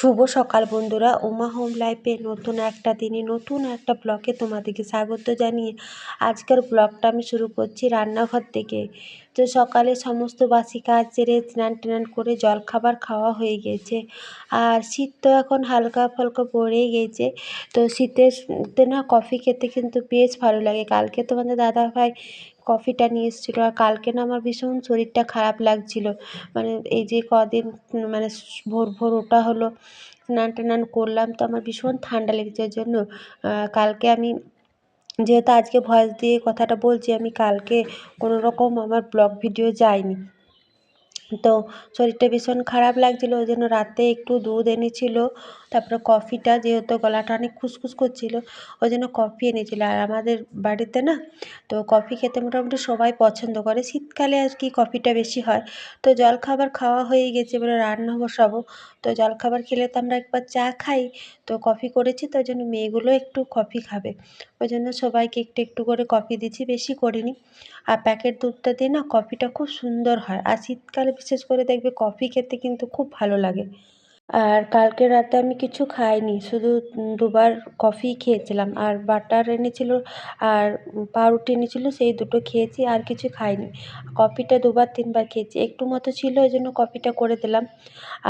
শুভ সকাল বন্ধুরা। উমা হোম লাইফে নতুন একটা দিনে, নতুন একটা ব্লকে তোমাদেরকে স্বাগত জানিয়ে আজকের ব্লগটা আমি শুরু করছি রান্নাঘর থেকে। সকালে সমস্ত বাসি কাজ সেরে স্নান টান করে জলখাবার খাওয়া হয়ে গেছে। আর শীত তো এখন হালকা ফালকা পড়েই গেছে। তো শীতেতে না কফি খেতে কিন্তু বেশ ভালো লাগে। কালকে তো তোমাদের দাদাভাই কফিটা নিয়ে এসেছিল আর কালকে না আমার ভীষণ শরীরটা খারাপ লাগছিল। মানে এই যে কদিন মানে ভোর ভোর ওটা হলো, স্নান টান করলাম তো আমার ভীষণ ঠান্ডা লেগেছে। ওই জন্য কালকে আমি যেহেতু আজকে ভয়েস দিয়ে কথাটা বলছি আমি কালকে কোনো রকম আমার ব্লগ ভিডিও যায়নি। তো শরীরটা ভীষণ খারাপ লাগছিল, ওই জন্য রাতে একটু দুধ এনেছিল, তারপরে কফিটা যেহেতু গলাটা অনেক খুসখুস করছিল, ওই জন্য কফি এনেছিল। আর আমাদের বাড়িতে না, তো কফি খেতে মোটামুটি সবাই পছন্দ করে। শীতকালে আর কি কফিটা বেশি হয়। তো জলখাবার খাওয়া হয়ে গেছে, এবারে রান্না বসাবো। তো জলখাবার খেলে তো আমরা একবার চা খাই, তো কফি করেছি, তো ওই জন্য মেয়েগুলো একটু কফি খাবে। ওই জন্য সবাইকে একটু একটু করে কফি দিচ্ছি, বেশি করিনি। আর প্যাকেট দুধটা দিয়ে না কফিটা খুব সুন্দর হয়। আর শীতকালে বিশেষ করে দেখবে কফি খেতে কিন্তু খুব ভালো লাগে। আর কালকে রাতে আমি কিছু খাইনি, শুধু দুবার কফি খেয়েছিলাম। আর বাটার এনেছিল আর পাউরুটি এনেছিল, সেই দুটো খেয়েছি, আর কিছু খাইনি। কফিটা দুবার, তিনবার খেয়েছি। একটু মতো ছিল ওই জন্য কফিটা করে দিলাম।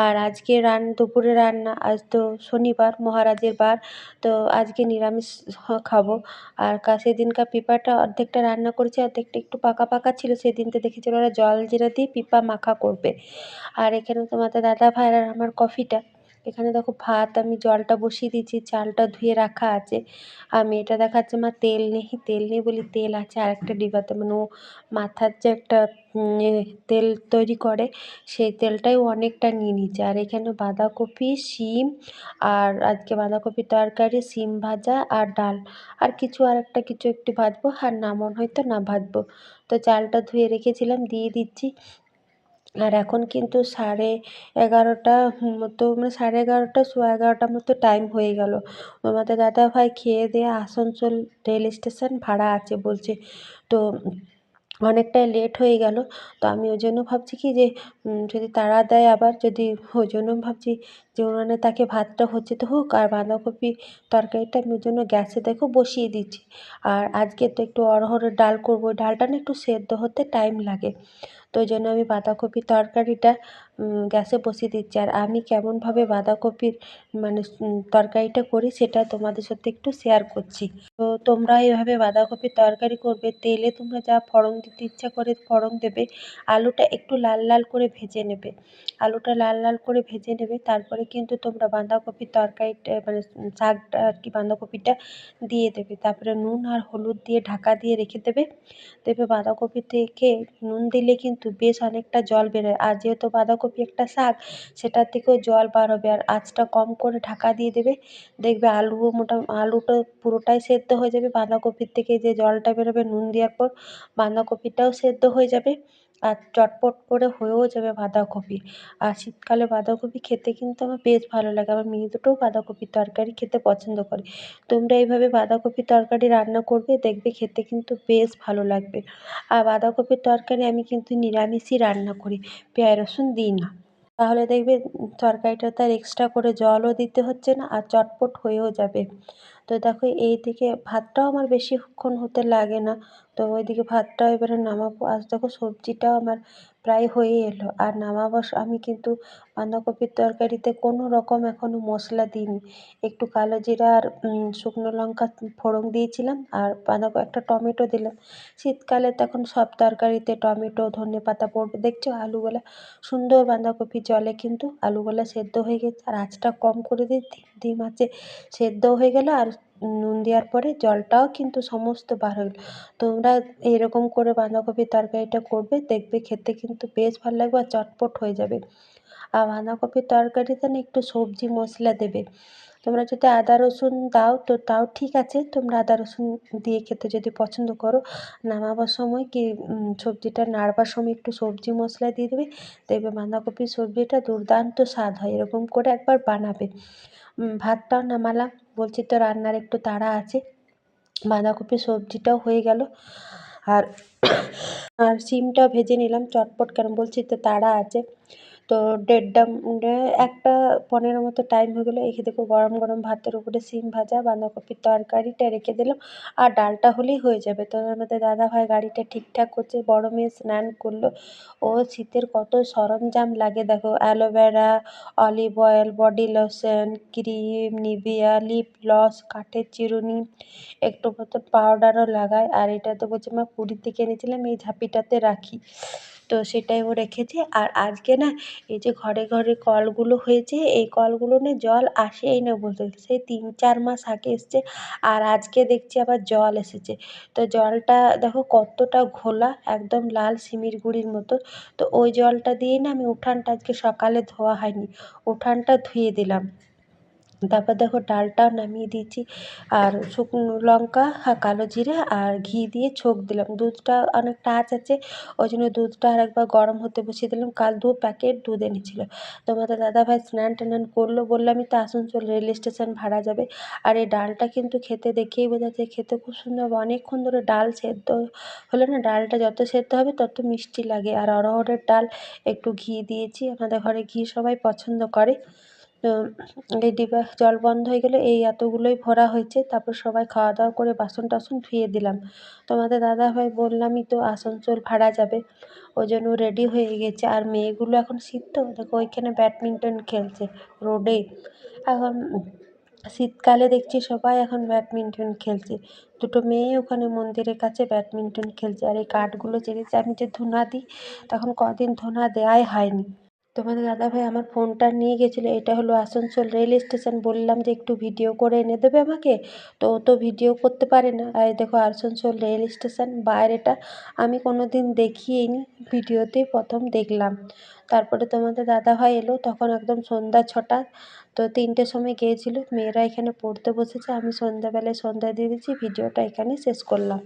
আর আজকে রান, দুপুরে রান্না, আজ তো শনিবার, মহারাজের বার, তো আজকে নিরামিষ খাব। আর কা, সেদিনকার পিপাটা অর্ধেকটা রান্না করেছি, অর্ধেকটা একটু পাকা পাকা ছিল সেদিনকে দেখেছিল ওরা জল জিরা দিয়ে পিপা মাখা করবে। আর এখানে তোমাদের দাদা ভাই আর আমার কফিটা এখানে দেখো ভাত আমি জলটা বসিয়ে দিয়েছি, চালটা ধুয়ে রাখা আছে। আর মেয়েটা দেখাচ্ছে, মা, তেল নেই তেল নেই বলি তেল আছে আর একটা ডিবাতে। মানে ও মাথার যে একটা তেল তৈরি করে, সেই তেলটাই অনেকটা নিয়ে নিয়েছে। আর এখানে বাঁধাকপি, শিম, আর আজকে বাঁধাকপির তরকারি, শিম ভাজা আর ডাল। আর কিছু আর একটা কিছু একটু ভাজবো, আর না মনে হয়তো না ভাজবো। তো চালটা ধুয়ে রেখেছিলাম, দিয়ে দিচ্ছি। আর এখন কিন্তু সাড়ে এগারোটা মতো মানে সাড়ে এগারোটা, সোয়া এগারোটার মতো টাইম হয়ে গেল। তোমাদের দাদাভাই খেয়ে দেয়ে আসানসোল রেল স্টেশন ভাড়া আছে বলছে। তো অনেকটাই লেট হয়ে গেল। তো আমি ওই জন্য ভাবছি কি যে যদি তারা দেয় আবার, যদি ওই জন্য ভাবছি যে, উনানে তাকে ভাতটা হচ্ছে তো হোক আর বাঁধাকপি তরকারিটা আমি ওই জন্য গ্যাসে দেখো বসিয়ে দিচ্ছি। আর আজকে তো একটু অড়হরের ডাল করব। ডালটা না একটু সেদ্ধ হতে টাইম লাগে। তো ওই জন্য আমি বাঁধাকপি তরকারিটা গ্যাসে বসিয়ে দিচ্ছি। আর আমি কেমনভাবে বাঁধাকপির মানে তরকারিটা করি সেটা তোমাদের সাথে একটু শেয়ার করছি। তো তোমরা এভাবে বাঁধাকপির তরকারি করবে, তেলে তোমরা যা ফোড়ন দিতে ইচ্ছা করে ফোড়ন দেবে, আলুটা একটু লাল লাল করে ভেজে নেবে। আলুটা লাল লাল করে ভেজে নেবে, তারপরে কিন্তু তোমরা বাঁধাকপির তরকারিটা মানে শাকটা আর কি বাঁধাকপিটা দিয়ে দেবে। তারপরে নুন আর হলুদ দিয়ে ঢাকা দিয়ে রেখে দেবে। দেখবে বাঁধাকপি থেকে নুন দিলে কিন্তু বেশ অনেকটা জল বেরোয়। আর যেহেতু বাঁধাকপি একটা শাক, সেটার থেকেও জল বার হবে আর আঁচটা কম করে ঢাকা দিয়ে দেবে। দেখবে আলুও মোটা, আলুটা পুরোটাই সেদ্ধ হয়ে যাবে। বাঁধাকপির থেকে যে জলটা বেরোবে নুন দেওয়ার পর বাঁধাকপিটাও সেদ্ধ হয়ে যাবে। আর চটপট করে হয়েও যাবে বাঁধাকপি। আর শীতকালে বাঁধাকপি খেতে কিন্তু আমার বেশ ভালো লাগে। আমার মেয়ে দুটোও বাঁধাকপির তরকারি খেতে পছন্দ করে। তোমরা এইভাবে বাঁধাকপির তরকারি রান্না করবে, দেখবে খেতে কিন্তু বেশ ভালো লাগবে। আর বাঁধাকপির তরকারি আমি কিন্তু নিরামিষই রান্না করি, পেঁয়াজ রসুন দিই না। তাহলে দেখবে তরকারিটাতে আর এক্সট্রা করে জলও দিতে হচ্ছে না, আর চটপট হয়েও যাবে। তো দেখো এই দিকে ভাতটাও আমার বেশিক্ষণ হতে লাগে না। তো ওইদিকে ভাতটা এবারে নামাবো। আজ দেখো সবজিটাও আমার প্রায় হয়ে এলো। আর নামাবার আমি কিন্তু বাঁধাকপির তরকারিতে কোনো রকম এখনও মশলা দিইনি। একটু কালো জিরা আর শুকনো লঙ্কা ফোড়ন দিয়েছিলাম আর বাঁধাকপি, একটা টমেটো দিলাম। শীতকালে তো এখন সব তরকারিতে টমেটো, ধনে পাতা পড়বে। দেখছ আলুগুলা? সুন্দর বাঁধাকপি জলে কিন্তু আলুগুলা সেদ্ধ হয়ে গেছে। আর আঁচটা কম করে দিয়ে ডিম আছে সেদ্ধ হয়ে গেলো আর নুন দেওয়ার পরে জলটাও কিন্তু সমস্ত বার হয়ে তোমরা এরকম করে বাঁধাকপির তরকারিটা করবে, দেখবে খেতে কিন্তু বেশ ভালো লাগবে আর চটপট হয়ে যাবে। আর বাঁধাকপির তরকারিতে না একটু সবজি মশলা দেবে। তোমরা যদি আদা, রসুন দাও তো তাও ঠিক আছে, তোমরা আদা, রসুন দিয়ে খেতে যদি পছন্দ করো, নামাবার সময় কি সবজিটা নাড়বার সময় একটু সবজি মশলা দিয়ে দেবে, দেখবে বাঁধাকপির সবজিটা দুর্দান্ত স্বাদ হয়, এরকম করে একবার বানাবে। ভাতটাও নামালাম। বলছি তো রান্নার একটু তাড়া আছে। বাঁধাকপি সবজিটাও হয়ে গেল। আর আর সিমটাও ভেজে নিলাম। চটপট কেন? বলছি, তো তাড়া আছে। তো দেড়টা একটা পনেরো মতো টাইম হয়ে গেলো। এসে দেখো গরম গরম ভাতের উপরে শিম ভাজা, বাঁধাকপির তরকারিটা রেখে দিলাম। আর ডালটা হলেই হয়ে যাবে। তো আমাদের দাদাভাই গাড়িটা ঠিকঠাক করছে। বড় মেয়ে স্নান করল। ও শীতের কত সরঞ্জাম লাগে। দেখো aloe vera, olive oil, body lotion, cream, Nivea lip gloss কাঠের চিরুনি, একটু মতো পাউডারও লাগায় আর এটা তো বলছে, মা পুরী থেকে এনেছিলাম, এই ঝাঁপিটাতে রাখি। তো সেটাই ও রেখেছে। আর আজকে না, এই যে ঘরে ঘরে কলগুলো হয়েছে, এই কলগুলো না জল আসেই না বলতে সেই তিন চার মাস আগে এসছে আর আজকে দেখছি আবার জল এসেছে। তো জলটা দেখো কতটা ঘোলা, একদম লাল সিমির গুঁড়ির মতো। তো ওই জলটা দিয়েই না আমি উঠানটা আজকে সকালে ধোয়া হয়নি। উঠানটা ধুয়ে দিলাম। তারপর দেখো ডালটাও নামিয়ে দিয়েছি। আর শুকনো লঙ্কা আর কালো জিরে আর ঘি দিয়ে ছোঁক দিলাম। দুধটা অনেকটা আঁচ আছে, ওই জন্য দুধটা আর একবার গরম হতে বসিয়ে দিলাম। কাল দু প্যাকেট দুধ এনেছিল। তোমাদের দাদাভাই স্নান টান করল বলল, আমি তো আসানসোল রেল স্টেশন ভাড়া যাবে। আর এই ডালটা কিন্তু খেতে দেখেই বোঝা যায়, খেতে খুব সুন্দর। অনেকক্ষণ ধরে ডাল সেদ্ধ হলে না ডালটা যত সেদ্ধ হবে তত মিষ্টি লাগে। আর অরহরের ডাল একটু ঘি দিয়েছি। আমাদের ঘরে ঘি সবাই পছন্দ করে। এই ডিবা, জল বন্ধ হয়ে গেলে এই এতগুলোই ভরা হয়েছে। তারপর সবাই খাওয়া দাওয়া করে বাসন টাসন ধুয়ে দিলাম। তোমাদের দাদাভাই বললামই তো আসানসোল ভাড়া যাবে। ওই জন্য রেডি হয়ে গেছে। আর মেয়েগুলো এখন শীত তো দেখো, ওইখানে ব্যাডমিন্টন খেলছে রোডে। এখন শীতকালে দেখছি সবাই এখন ব্যাডমিন্টন খেলছে। দুটো মেয়ে ওখানে মন্দিরের কাছে ব্যাডমিন্টন খেলছে। আর এই কাঠগুলো চেরেছে আমি যে ধুনা দিই, তখন কদিন ধুনা দেওয়াই হয়নি। তোমাদের দাদাভাই আমার ফোনটা নিয়ে গেছিল, এটা হলো আসানসোল রেল স্টেশন, বললাম যে একটু ভিডিও করে এনে দেবে আমাকে। তো ও তো ভিডিও করতে পারে না। আর দেখো আসানসোল রেল স্টেশন বাইরেটা আমি কোনো দিন দেখিই নি ভিডিওতেই প্রথম দেখলাম। তারপরে তোমাদের দাদাভাই এলো, তখন একদম সন্ধ্যা ছটা, তো তিনটের সময় গিয়েছিল। মেয়েরা এখানে পড়তে বসেছে, আমি সন্ধ্যাবেলায় সন্ধ্যা দিয়ে দিচ্ছি ভিডিওটা এখানে শেষ করলাম।